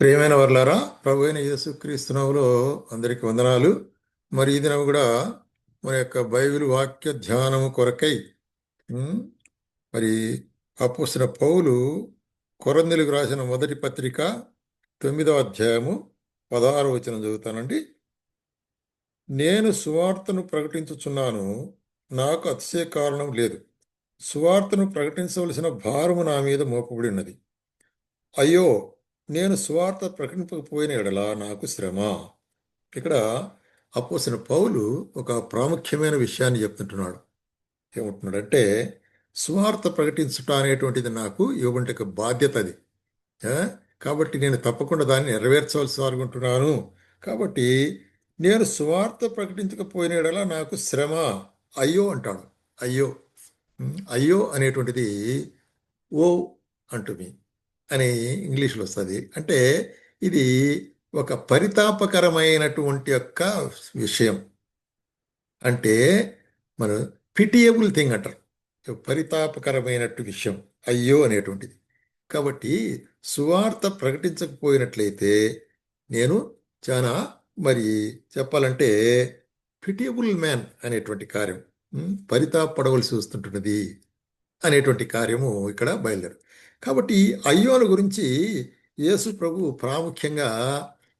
ప్రియమైన వర్లారా ప్రభు అయిన యేసుక్రీస్తునవులో అందరికి వందనాలు. మరి ఈ దినం కూడా మన యొక్క బైబిల్ వాక్య ధ్యానము కొరకై మరి అపోసిన పౌలు కొరందెలుగు రాసిన మొదటి పత్రిక తొమ్మిదవ అధ్యాయము పదహారు వచనం చదువుతానండి. నేను సువార్తను ప్రకటించుచున్నాను నాకు అతిశయ కారణం లేదు. సువార్తను ప్రకటించవలసిన భారము నా మీద మోపబడి ఉన్నది అయ్యో నేను సువార్త ప్రకటింపకపోయిన ఎడల నాకు శ్రమ. ఇక్కడ అపోసిన పౌలు ఒక ప్రాముఖ్యమైన విషయాన్ని చెప్తుంటున్నాడు. ఏమంటున్నాడంటే సువార్త ప్రకటించుట అనేటువంటిది నాకు ఇవ్వబడి బాధ్యత అది. కాబట్టి నేను తప్పకుండా దాన్ని నెరవేర్చవలసి అనుకుంటున్నాను కాబట్టి నేను సువార్త ప్రకటించకపోయిన ఎడల నాకు శ్రమ. అయ్యో అంటాడు. అయ్యో. అయ్యో అనేటువంటిది ఓ అంటుంది. అని ఇంగ్లీష్లో వస్తుంది అంటే ఇది ఒక పరితాపకరమైనటువంటి యొక్క విషయం. అంటే మనం పిటియబుల్ థింగ్ అంటారు. పరితాపకరమైనట్టు విషయం. అయ్యో అనేటువంటిది. కాబట్టి సువార్త ప్రకటించకపోయినట్లయితే నేను చాలా మరి చెప్పాలంటే పిటియబుల్ మ్యాన్ అనేటువంటి కార్యం. పరితాపడవలసి వస్తుంటున్నది అనేటువంటి కార్యము ఇక్కడ బయలుదేరు. కాబట్టి అయ్యోను గురించి యేసు ప్రభు ప్రాముఖ్యంగా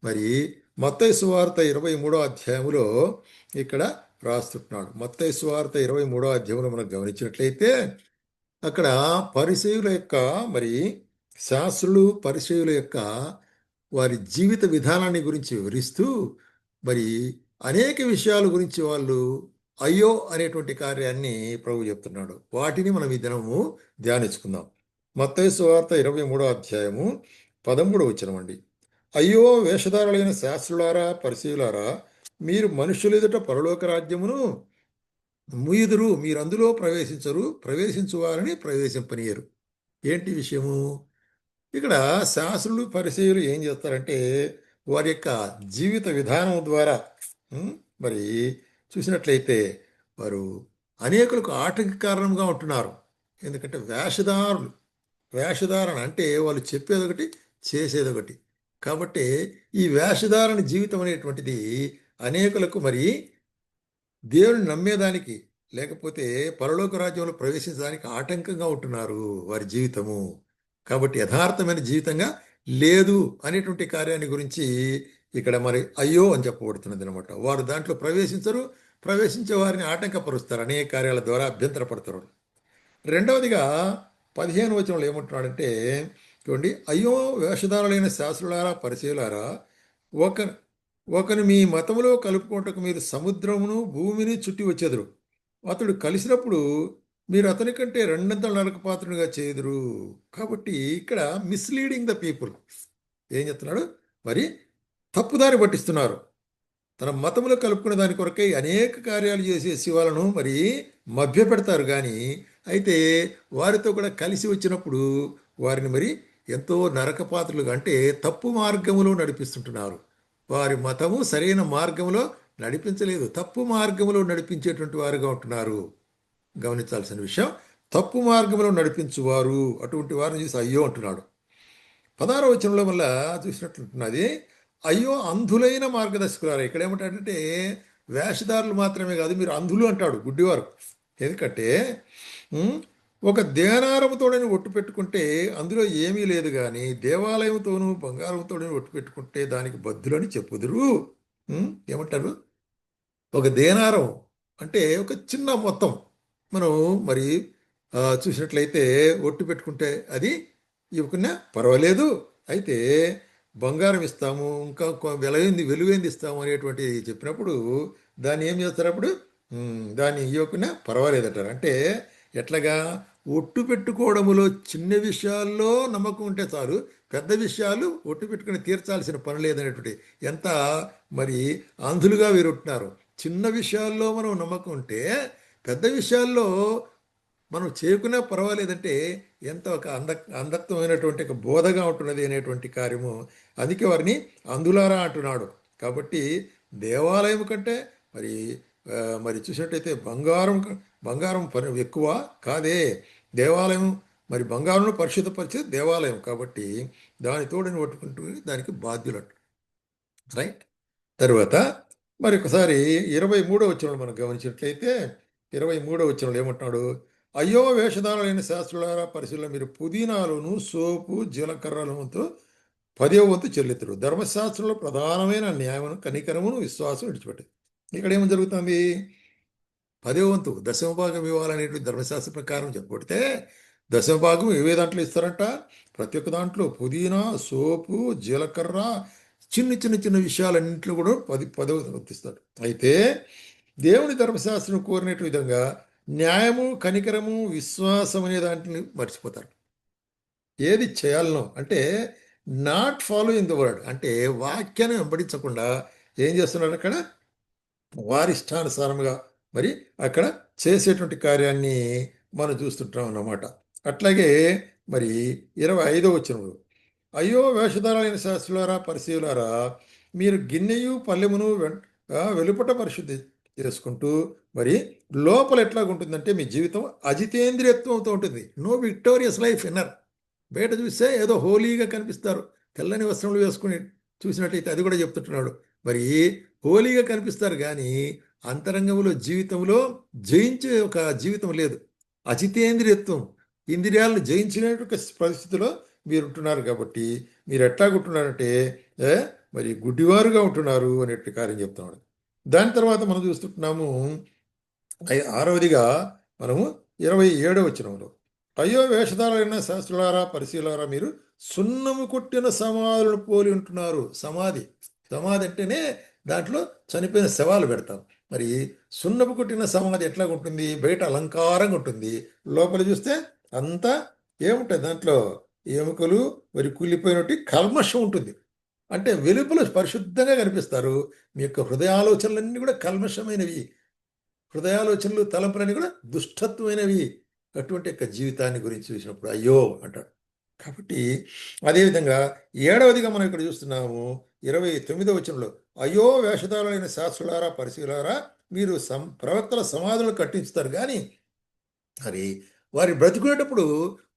మరి మత్తయి సువార్త ఇరవై మూడో అధ్యాయంలో ఇక్కడ రాస్తున్నాడు. మత్తయి సువార్త ఇరవై మూడో అధ్యాయంలో మనం గమనించినట్లయితే అక్కడ పరిచయుల యొక్క మరి శాస్త్రులు పరిచయుల యొక్క వారి జీవిత విధానాన్ని గురించి వివరిస్తూ మరి అనేక విషయాల గురించి వాళ్ళు అయ్యో అనేటువంటి కార్యాన్ని ప్రభు చెప్తున్నాడు. వాటిని మనం ఈ దినము ధ్యానించుకుందాం. మత్తయి సువార్త ఇరవై మూడో అధ్యాయము పదమూడు వచ్చినమండి అయ్యో వేషధారులైన శాస్త్రులారా పరిశీలారా మీరు మనుషులు ఎదుట పరలోక రాజ్యమును ముయుదురు మీరు అందులో ప్రవేశించరు ప్రవేశించువారని ప్రవేశింపనీయరు. ఏంటి విషయము? ఇక్కడ శాస్త్రులు పరిశీలు ఏం చేస్తారంటే వారి యొక్క జీవిత విధానం ద్వారా మరి చూసినట్లయితే వారు అనేకులకు ఆటంక కారణంగా ఉంటున్నారు. ఎందుకంటే వేషధారులు వేషధారణ అంటే వాళ్ళు చెప్పేది ఒకటి చేసేది ఒకటి కాబట్టి ఈ వేషధారణ జీవితం అనేటువంటిది అనేకులకు మరి దేవుని నమ్మేదానికి లేకపోతే పరలోక రాజ్యంలో ప్రవేశించడానికి ఆటంకంగా ఉంటున్నారు వారి జీవితము. కాబట్టి యథార్థమైన జీవితంగా లేదు అనేటువంటి కార్యాన్ని గురించి ఇక్కడ మరి అయ్యో అని చెప్పబడుతున్నది అనమాట వారు దాంట్లో ప్రవేశించరు ప్రవేశించే వారిని ఆటంకపరుస్తారు అనేక కార్యాల ద్వారా అభ్యంతరపడతారు. రెండవదిగా పదిహేను వచనంలో ఏమంటున్నాడంటే చూడండి అయ్యో వేషధారులైన శాస్త్రులారా పరిచయులారా ఒక ఒకని మీ మతంలో కలుపుకోటకు మీరు సముద్రమును భూమిని చుట్టి వచ్చేదరు. అతడు కలిసినప్పుడు మీరు అతని కంటే రెండంతల నరకపాత్రునిగా చేదురు కాబట్టి ఇక్కడ మిస్లీడింగ్ ద పీపుల్ ఏం చెప్తున్నాడు? మరి తప్పుదారి పట్టిస్తున్నారు. తన మతములు కలుపుకునే దాని కొరకై అనేక కార్యాలు చేసే శివాలను మరి మభ్య పెడతారు కానీ అయితే వారితో కూడా కలిసి వచ్చినప్పుడు వారిని మరి ఎంతో నరకపాత్రలుగా అంటే తప్పు మార్గములో నడిపిస్తుంటున్నారు. వారి మతము సరైన మార్గంలో నడిపించలేదు. తప్పు మార్గంలో నడిపించేటువంటి వారుగా ఉంటున్నారు. గమనించాల్సిన విషయం తప్పు మార్గంలో నడిపించువారు అటువంటి వారిని చూసి అయ్యో అంటున్నాడు. పదహారవ వచనంలో మళ్ళా చూసినట్లుంటున్నది అయ్యో అంధులైన మార్గదర్శకులారు ఇక్కడ ఏమంటాడంటే వేషధారులు మాత్రమే కాదు మీరు అంధులు అంటాడు గుడ్డివారు. ఎందుకంటే ఒక దేనారముతోడని ఒట్టు పెట్టుకుంటే అందులో ఏమీ లేదు కానీ దేవాలయంతోనూ బంగారంతోడని ఒట్టు పెట్టుకుంటే దానికి బద్దులని చెప్పుదురు. ఏమంటారు? ఒక దేనారం అంటే ఒక చిన్న మొత్తం. మనం మరి చూసినట్లయితే ఒట్టు పెట్టుకుంటే అది ఇవ్వకున్నా పర్వాలేదు. అయితే బంగారం ఇస్తాము ఇంకా కొ- వెలైంది వెలువైంది ఇస్తాము అనేటువంటి చెప్పినప్పుడు దాన్ని ఏం చేస్తారు అప్పుడు? దాన్ని ఇవ్వకున్నా పర్వాలేదంటారు. అంటే ఎట్లాగా? ఒట్టు పెట్టుకోవడములో చిన్న విషయాల్లో నమ్మకం ఉంటే చాలు. పెద్ద విషయాలు ఒట్టు పెట్టుకుని తీర్చాల్సిన పని లేదనేటువంటి ఎంత మరి అంధులుగా వీరుంటున్నారు చిన్న విషయాల్లో మనం నమ్మకం ఉంటే పెద్ద విషయాల్లో మనం చేయకునే పర్వాలేదంటే ఎంత ఒక అంద అంధత్వమైనటువంటి ఒక బోధగా ఉంటున్నది అనేటువంటి కార్యము. అందుకే వారిని అందులారా అంటున్నాడు. కాబట్టి దేవాలయం కంటే మరి మరి చూసినట్టయితే బంగారం బంగారం పని ఎక్కువ కాదే. దేవాలయం మరి బంగారం పరిశుద్ధపరిచేది దేవాలయం కాబట్టి దాని తోడుని పట్టుకుంటూ దానికి బాధ్యులట. రైట్? తర్వాత మరి ఒకసారి ఇరవై మూడో వచ్చిన మనం గమనించినట్లయితే ఇరవై మూడో వచ్చిన ఏమంటున్నాడు? అయ్యో వేషధారులైన శాస్త్రులారా పరిశీలన మీరు పుదీనాలను సోపు జీలకర్రలతో పదే వంతు చెల్లితుడు ధర్మశాస్త్రంలో ప్రధానమైన న్యాయమును కనికరమును విశ్వాసం విడిచిపెట్టింది ఇక్కడ ఏమి జరుగుతుంది? పదే వంతు దశమ భాగం ఇవ్వాలనేటువంటి ధర్మశాస్త్ర ప్రకారం చెప్పబడితే దశమ భాగం ఏవే దాంట్లో ఇస్తారంట? ప్రతి ఒక్క దాంట్లో పుదీనా సోపు జీలకర్ర చిన్న చిన్న చిన్న విషయాలన్నింటిలో కూడా పది పదవ వర్తిస్తాడు అయితే దేవుని ధర్మశాస్త్రం కోరినట్టు విధంగా న్యాయము కనికరము విశ్వాసం అనే దాంట్ని మర్చిపోతారు. ఏది చేయాలనో అంటే not follow in the word అంటే వాక్యాన్ని వెంబడించకుండా ఏం చేస్తున్నాడు అక్కడ వారి ఇష్టానుసారముగా మరి అక్కడ చేసేటువంటి కార్యాన్ని మనం చూస్తుంటాం అన్నమాట. అట్లాగే మరి ఇరవై ఐదో వచ్చినప్పుడు అయ్యో వేషధారాలైన శాస్త్రులారా పరిశీలారా మీరు గిన్నెయు పల్లెమును వెలుపట పరిశుద్ధి చేసుకుంటూ మరి లోపల ఎట్లా ఉంటుందంటే మీ జీవితం అజితేంద్రియత్వంతో ఉంటుంది. నో విక్టోరియస్ లైఫ్ ఇన్నర్ బయట చూస్తే ఏదో హోలీగా కనిపిస్తారు. తెల్లని వస్త్రములు వేసుకుని చూసినట్టయితే అది కూడా చెప్తుంటున్నాడు. మరి హోలీగా కనిపిస్తారు కానీ అంతరంగంలో జీవితంలో జయించే ఒక జీవితం లేదు. అజితేంద్రియత్వం ఇంద్రియాలను జయించిన పరిస్థితిలో మీరు ఉంటున్నారు కాబట్టి మీరు ఎట్లా ఉంటున్నారంటే మరి గుడ్డివారుగా ఉంటున్నారు అనేటువంటి కార్యం చెప్తున్నాడు. దాని తర్వాత మనం చూస్తుంటున్నాము ఆరవదిగా మనము ఇరవై ఏడవ వచనంలో అయ్యో వేషధారైన శాస్త్రులారా పరిశీలారా మీరు సున్నము కొట్టిన సమాధులను పోలి ఉంటున్నారు. సమాధి సమాధి అంటేనే దాంట్లో చనిపోయిన శవాలు పెడతాం. మరి సున్నపు కొట్టిన సమాధి ఎట్లా ఉంటుంది? బయట అలంకారంగా ఉంటుంది. లోపల చూస్తే అంతా ఏముంటుంది? దాంట్లో ఎముకలు మరి కూలిపోయినట్టు కల్మషం ఉంటుంది. అంటే వెలుపల పరిశుద్ధంగా కనిపిస్తారు. మీ యొక్క హృదయాలోచనలన్నీ కూడా కల్మషమైనవి. హృదయాలోచనలు తలంపులన్నీ కూడా దుష్టత్వమైనవి. అటువంటి యొక్క జీవితాన్ని గురించి చూసినప్పుడు అయ్యో అంటాడు. కాబట్టి అదేవిధంగా ఏడవదిగా మనం ఇక్కడ చూస్తున్నాము ఇరవై తొమ్మిదవ వచనంలో అయ్యో వేషధారులైన శాస్త్రులారా పరిశీలారా మీరు సం ప్రవక్తల సమాధులు కట్టించుతారు కానీ మరి వారి బ్రతికునేటప్పుడు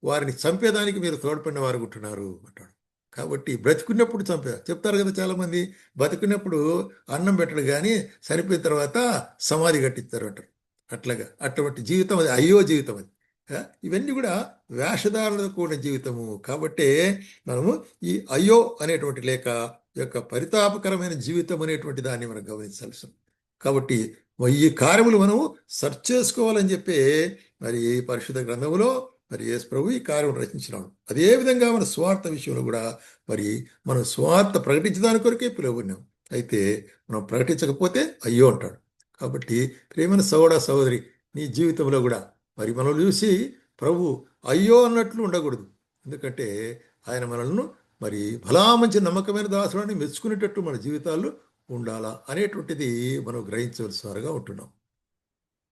వారిని చంపేదానికి మీరు తోడ్పడిన వారు ఉంటున్నారు అంటాడు. కాబట్టి బ్రతికున్నప్పుడు చంపే చెప్తారు కదా చాలామంది బతికున్నప్పుడు అన్నం పెట్టడు కానీ చనిపోయిన తర్వాత సమాధి కట్టిస్తారు అంటారు. అట్లాగా అటువంటి జీవితం అది అయ్యో జీవితం అది. ఇవన్నీ కూడా వేషధారణతో కూడిన జీవితము. కాబట్టే మనము ఈ అయ్యో అనేటువంటి లేక యొక్క పరితాపకరమైన జీవితం అనేటువంటి దాన్ని మనం గమనించాల్సి కాబట్టి ఈ కార్యములు మనము సర్చ్ చేసుకోవాలని చెప్పి మరి పరిశుద్ధ గ్రంథములో మరి యేసు ప్రభు ఈ కార్యం రచించినాడు. అదే విధంగా మన స్వార్థ విషయంలో కూడా మరి మనం స్వార్థ ప్రకటించడానికి కొరకే పిలువబడినాం. అయితే మనం ప్రకటించకపోతే అయ్యో అంటాడు. కాబట్టి ప్రేమైన సోదర సహోదరి నీ జీవితంలో కూడా మరి మనల్ని చూసి ప్రభు అయ్యో అన్నట్లు ఉండకూడదు. ఎందుకంటే ఆయన మనల్ని మరి భలా మంచి నమ్మకమైన దాసులని మెచ్చుకునేటట్టు మన జీవితాల్లో ఉండాలా అనేటువంటిది మనం గ్రహించవలసిన వారుగా ఉంటున్నాం.